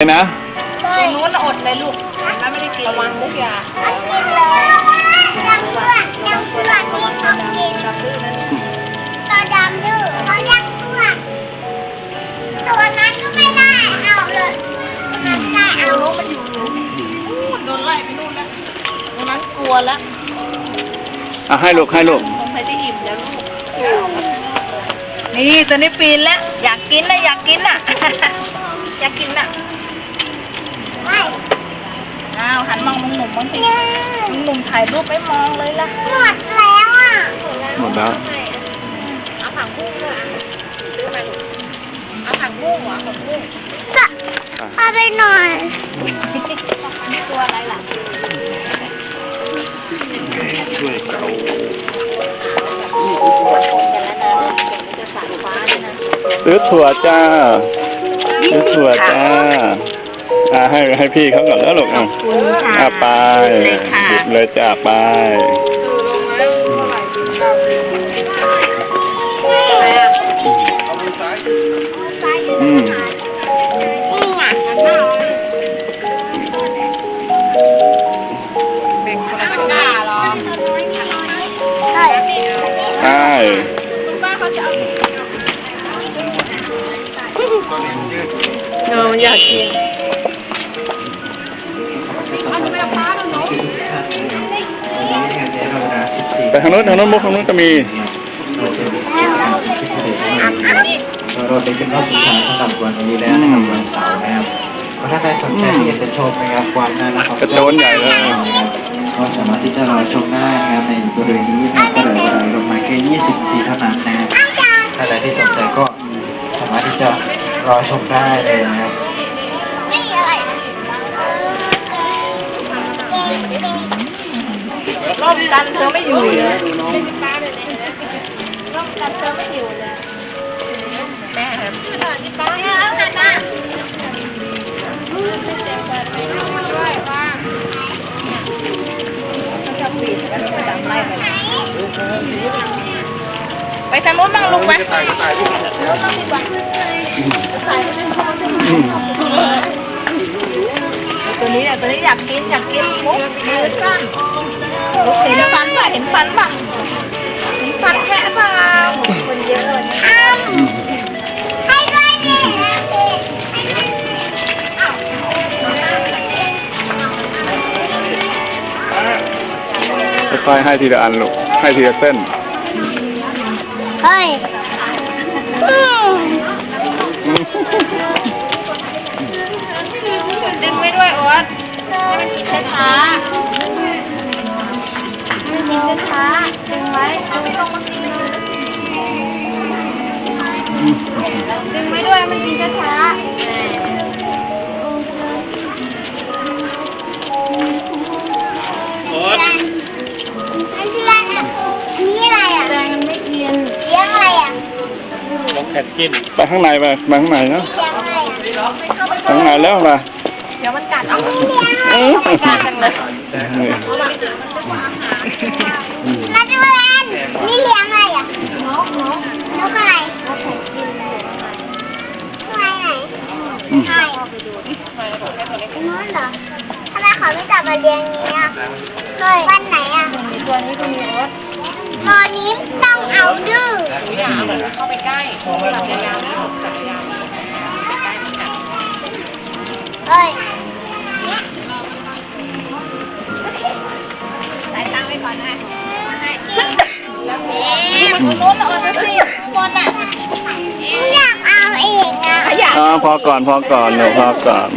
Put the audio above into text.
นะตรงนู้นน่ะอดเลยลูกแล้วไม่ได้กินระวังมุกยากินเลยยังเพื่อนยังเพื่อนที่เขากินตัวดำดื้อเขายังเพื่อนตัวนั้นก็ไม่ได้เอาเลยตัวนั้นไม่ได้เอาเอาลูกมันอยู่นู่นโดนไล่ไปนู่นแล้วตรงนั้นกลัวแล้วอะให้ลูกให้ลูกสงสัยจะอิ่มแล้วลูก นี่ตัวนี้ปีนแล้ว อยากกินนะอยากกินน่ะอยากกินน่ะไม่ อ้าวหันมองลุงหนุ่มบ้างสิลุงหนุ่มถ่ายรูปไม่มองเลยล่ะ หมดแล้วอะหมดแล้ว เอาผักบุ้งด้วยอะซื้อมาลูกเอาผักบุ้งเหรอผักบุ้งก็เอาไปหน่อยนี่ตัวอะไรล่ะช่วยเขาซื้อถั่วจ้าซื้อถั่วจ้า อ่าให้ให้พี่เขาก่อนแล้วลูกอะคุณค่ะอะไปเลยค่ะหยิบเลยจ้าไปอืมนี่ไงเป็นคนละหน้าเหรอใช่ใช่คุณป้าเขาจะเอาเนาอยากกิน ทางนู้นทางนู้นมุกทางนู้นก็มีเราเป็นรอบสุดท้ายสำหรับวันนี้แล้วนะครับวันเสาร์นะครับก็ถ้าใครสนใจที่อยากจะชมนะครับวันนั้นนะครับกระโจนใหญ่เลยก็สามารถที่จะรอชมได้นะครับในบริเวณนี้นะครับก็เหลือเวลาประมาณแค่20นาทีเท่านั้นนะครับถ้าใครที่สนใจก็สามารถที่จะรอชมได้เลยนะครับนี่อะไรร่มกันเธอไม่อยู่เลยร่มกันเธอไม่อยู่เลยแม่ครับนี่ป้าเนี่ยเอาหันมาชอบบีบแล้วก็ดำไปไปทางโน้นบ้างลุงไหมอืมตัวนี้อะตัวนี้อยากกินอยากกิน ค่อยๆให้ทีละอันลูกให้ทีละเส้น เฮ้ยอืมดึงไว้ด้วยโอ๊ตให้มันกินช้าๆให้มันกินช้าๆดึงไว้ไม่ต้องมากินเลยดึงไว้ด้วยมันกินช้า ไปข้างในไปไปข้างในเนาะเลี้ยงอะไรอะข้างในแล้วมาเดี๋ยวมันกัดเอาเออไม่กล้าจังเลยนี่มาดูแลนนี่เลี้ยงอะไรอะนกนกนกอะไรนกอะไรไหนอืมใช่นู้นเหรอทำไมเขาไม่จับมาเลี้ยงอย่างเงี้ยเฮ้ยวันไหนอะมีตัวนี้ก็มีโอ๊ ตอนนี้ต้องเอาดื้ออย่าเอาเข้าไปใกล้หลับยาวๆนะจับยาวเฮ้ยใส่ตังไว้ก่อนนะแล้วแม่มันโน้นเอาไปสิคนอะอยากเอาเองอะขยะอ่าพอก่อนพอก่อนเดี๋ยวพอก่อน